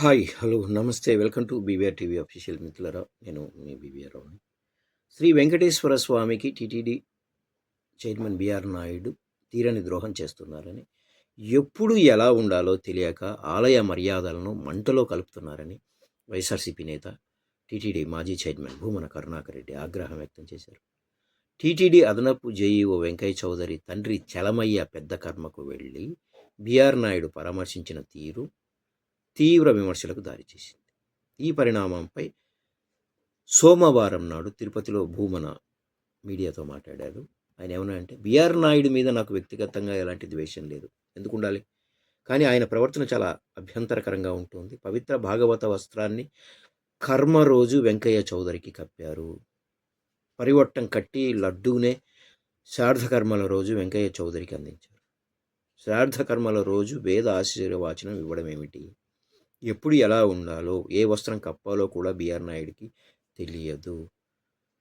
Hi hello నమస్తే. Welcome to BVR TV official మిత్రులరా. నేను మీ బీవీఆర్ రావుని. శ్రీ వెంకటేశ్వర స్వామికి టీటీడీ చైర్మన్ బిఆర్ నాయుడు తీరని ద్రోహం చేస్తున్నారని ఎప్పుడు ఎలా ఉండాలో తెలియక ఆలయ మర్యాదలను మంటలో కలుపుతున్నారని వైఎస్ఆర్సీపీ నేత టీటీడీ మాజీ చైర్మన్ భూమన కరుణాకర్ రెడ్డి ఆగ్రహం వ్యక్తం చేశారు. టీటీడీ అదనపు జేఈఓ వెంకయ్య చౌదరి తండ్రి చలమయ్య పెద్ద కర్మకు వెళ్ళి బిఆర్ నాయుడు పరామర్శించిన తీరు తీవ్ర విమర్శలకు దారితీసింది ఈ పరిణామంపై సోమవారం నాడు తిరుపతిలో భూమన మీడియాతో మాట్లాడారు. ఆయన ఏమన్నా అంటే బిఆర్ నాయుడు మీద నాకు వ్యక్తిగతంగా ఎలాంటి ద్వేషం లేదు. ఎందుకు ఉండాలి? కానీ ఆయన ప్రవర్తన చాలా అభ్యంతరకరంగా ఉంటుంది. పవిత్ర భాగవత వస్త్రాన్ని కర్మ రోజు వెంకయ్య చౌదరికి కప్పారు. పరివట్టం కట్టి లడ్డూనే శ్రార్థకర్మల రోజు వెంకయ్య చౌదరికి అందించారు. శ్రార్థకర్మల రోజు వేద ఆశీర్వచనం ఇవ్వడం ఏమిటి ఎప్పుడు ఎలా ఉండాలో ఏ వస్త్రం కప్పాలో కూడా బిఆర్ నాయుడికి తెలియదు.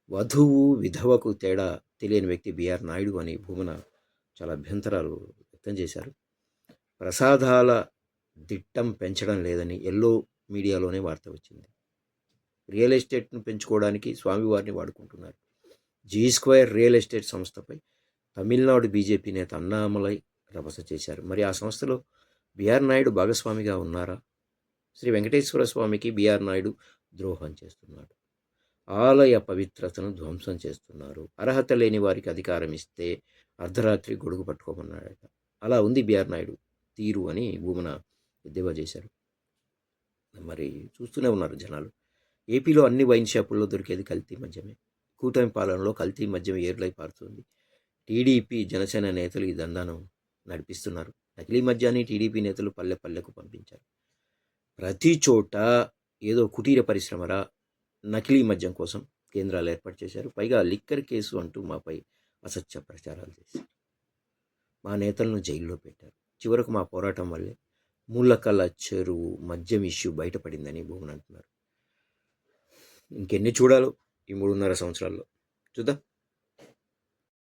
వధువు విధవకు తేడా తెలియని వ్యక్తి బిఆర్ నాయుడు అని భూమన చాలా అభ్యంతరాలు వ్యక్తం చేశారు. ప్రసాదాల దిట్టం పెంచడం లేదని ఎల్లో మీడియాలోనే వార్త వచ్చింది. రియల్ ఎస్టేట్ను పెంచుకోవడానికి స్వామివారిని వాడుకుంటున్నారు. జీ స్క్వేర్ రియల్ ఎస్టేట్ సంస్థపై తమిళనాడు బీజేపీ నేత అన్నామలై రభస చేశారు. మరి ఆ సంస్థలో బిఆర్ నాయుడు భాగస్వామిగా ఉన్నారా? శ్రీ వెంకటేశ్వర స్వామికి బిఆర్ నాయుడు ద్రోహం చేస్తున్నాడు. ఆలయ పవిత్రతను ధ్వంసం చేస్తున్నారు. అర్హత లేని వారికి అధికారం ఇస్తే అర్ధరాత్రి గొడుగు పట్టుకోమన్నాడట. అలా ఉంది బిఆర్ నాయుడు. తీరు అని భూమన ఎద్దేవా చేశారు. మరి చూస్తూనే ఉన్నారు జనాలు. ఏపీలో అన్ని వైన్ షాపుల్లో దొరికేది కల్తీ మద్యమే. కూటమి పాలనలో కల్తీ మద్యం ఏర్లై పారుతుంది. టీడీపీ జనసేన నేతలు ఈ దందాను నడిపిస్తున్నారు. నకిలీ మద్యాన్ని టీడీపీ నేతలు పల్లె పల్లెకు పంపించారు. ప్రతి చోట ఏదో కుటీర పరిశ్రమరా నకిలీ మద్యం కోసం కేంద్రాలు ఏర్పాటు చేశారు. పైగా లిక్కర్ కేసు అంటూ మాపై అసత్య ప్రచారాలు చేశారు. మా నేతలను జైల్లో పెట్టారు. చివరకు మా పోరాటం వల్లే ముళ్ళకల్ల చెరువు మద్యం ఇష్యూ బయటపడిందని భూమన్ అంటున్నారు. ఇంకెన్ని చూడాలో ఈ మూడున్నర సంవత్సరాల్లో. చూద్దాం.